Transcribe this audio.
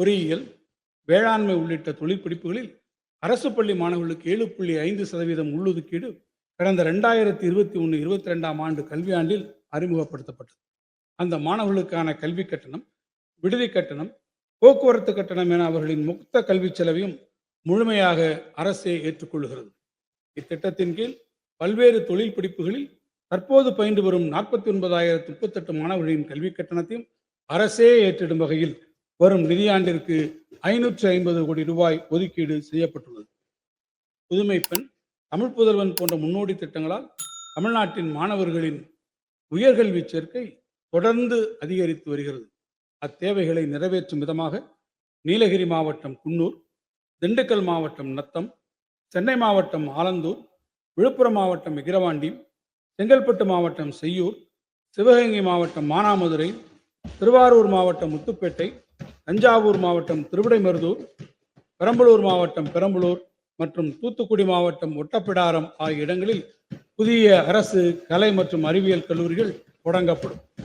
பொறியியல் வேளாண்மை உள்ளிட்ட தொழிற்படிப்புகளில் அரசு பள்ளி மாணவர்களுக்கு ஏழு புள்ளி ஐந்து சதவீதம் உள்ளொதுக்கீடு கடந்த ரெண்டாயிரத்தி இருபத்தி ஒன்று இருபத்தி ரெண்டாம் ஆண்டு கல்வியாண்டில் அறிமுகப்படுத்தப்பட்டது. அந்த மாணவர்களுக்கான கல்வி கட்டணம் விடுதி கட்டணம் போக்குவரத்து கட்டணம் என அவர்களின் மொத்த கல்விச் செலவையும் முழுமையாக அரசே ஏற்றுக்கொள்கிறது. இத்திட்டத்தின் கீழ் பல்வேறு தொழில் படிப்புகளில் தற்போது பயின்று வரும் நாற்பத்தி ஒன்பதாயிரத்து முப்பத்தெட்டு மாணவர்களின் கல்வி கட்டணத்தையும் அரசே ஏற்றிடும் வகையில் வரும் நிதியாண்டிற்கு ஐநூற்று ஐம்பது கோடி ரூபாய் ஒதுக்கீடு செய்யப்பட்டுள்ளது. புதுமை பெண் தமிழ் புதல்வன் போன்ற முன்னோடி திட்டங்களால் தமிழ்நாட்டின் மாணவர்களின் உயர்கல்வி சேர்க்கை தொடர்ந்து அதிகரித்து வருகிறது. அத்தேவைகளை நிறைவேற்றும் விதமாக நீலகிரி மாவட்டம் குன்னூர் திண்டுக்கல் மாவட்டம் நத்தம் சென்னை மாவட்டம் ஆலந்தூர் விழுப்புரம் மாவட்டம் விக்கிரவாண்டி செங்கல்பட்டு மாவட்டம் செய்யூர் சிவகங்கை மாவட்டம் மானாமதுரை திருவாரூர் மாவட்டம் முத்துப்பேட்டை தஞ்சாவூர் மாவட்டம் திருவிடைமருதூர் பெரம்பலூர் மாவட்டம் பெரம்பலூர் மற்றும் தூத்துக்குடி மாவட்டம் ஒட்டப்பிடாரம் ஆகிய இடங்களில் புதிய அரசு கலை மற்றும் அறிவியல் கல்லூரிகள் தொடங்கப்படும்.